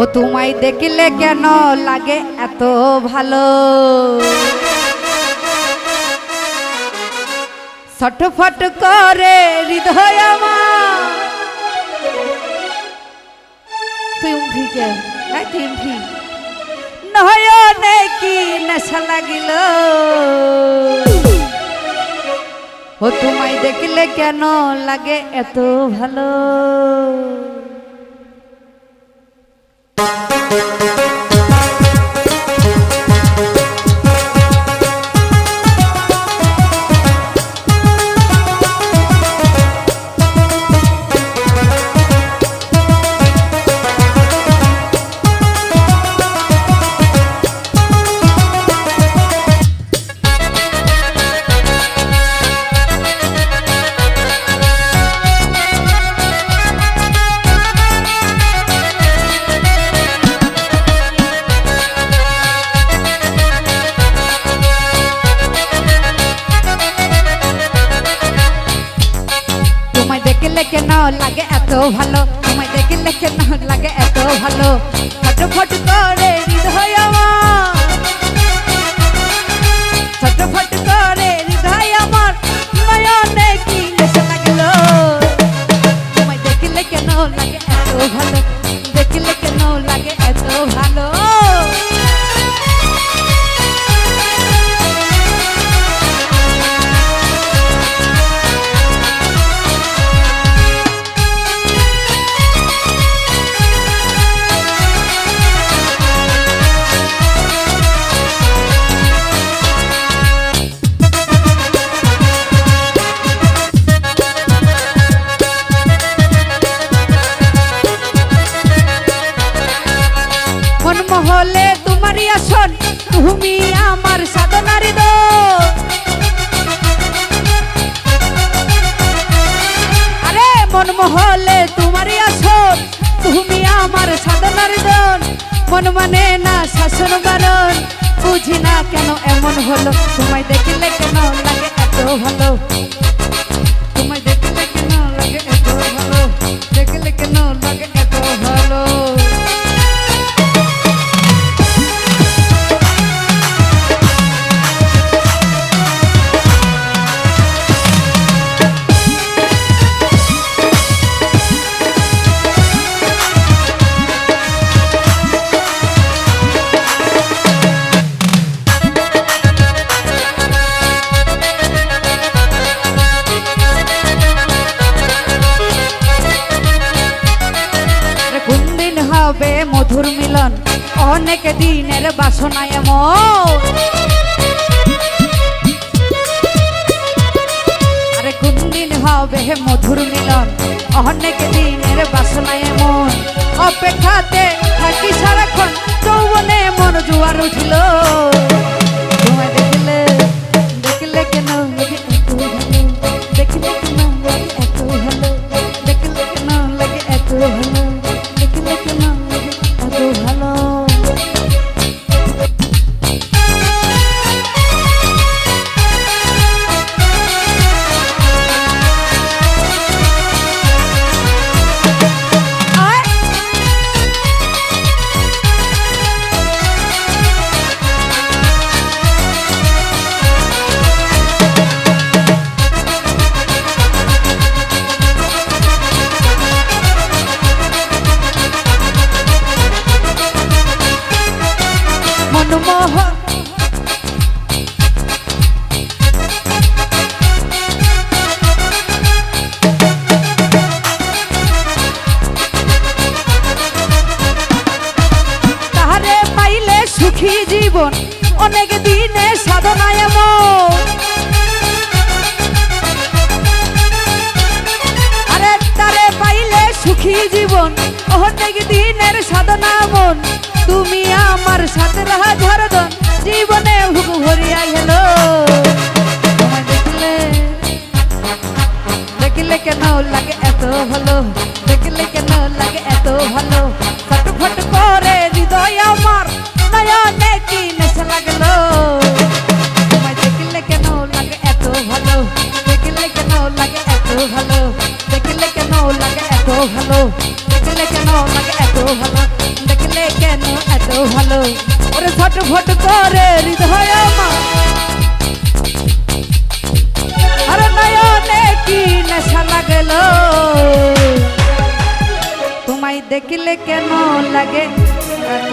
ও তোমায় দেখলে কেন লাগে এত ভালো? ছটফট করে হৃদয় লাগিল? ও তোমায় দেখলে কেন লাগে এত ভালো? তোমায় দেখলে কেন লাগে এত ভালো? তোমায় দেখলে কেন লাগে এত ভালো? ফটো ফটো করে হৃদয় আমার। তোমারই আসন, তুমি আমার সাধনারি দো আরে, মন তোমারই আসন, তুমি আমার সাধনারি দন মন মানে না শাসন বারণ বুঝি না কেন এমন হলো। তোমায় দেখলে কেন লাগে এত ভালো? অনেক দিনের বাসনায় এমন। আরে কোন দিন হবে মধুর মিলন? অনেক দিনের বাসনায় এমন। অপেক্ষাতে থাকি সারাক্ষণ, যৌবনে মন জোয়ার উঠল। তোমায় মনমোহ তাহারে পাইলে সুখী জীবন অনেক দিনে সাধনায় এমন। আমার সাথে রাহা ঝরদন জীবনে ভুগ ভরিয়া গেল তোমায় দেখলে দেখলে কেন লাগে এত ভালো? দেখলে কেন লাগে এত ভালো? ফটফট করে হৃদয় আমার নয়নে কি নেশা লাগল? তোমায় দেখলে কেন লাগে এত ভালো? দেখলে কেন লাগে এত ভালো? দেখলে কেন লাগে এত ভালো? দেখলে কেন লাগে এত এত ভালো ওরে ছটফট করে হৃদয় আমার। আরে নয়নে কি নেশা লাগল? তোমায় দেখলে কেন লাগে? এত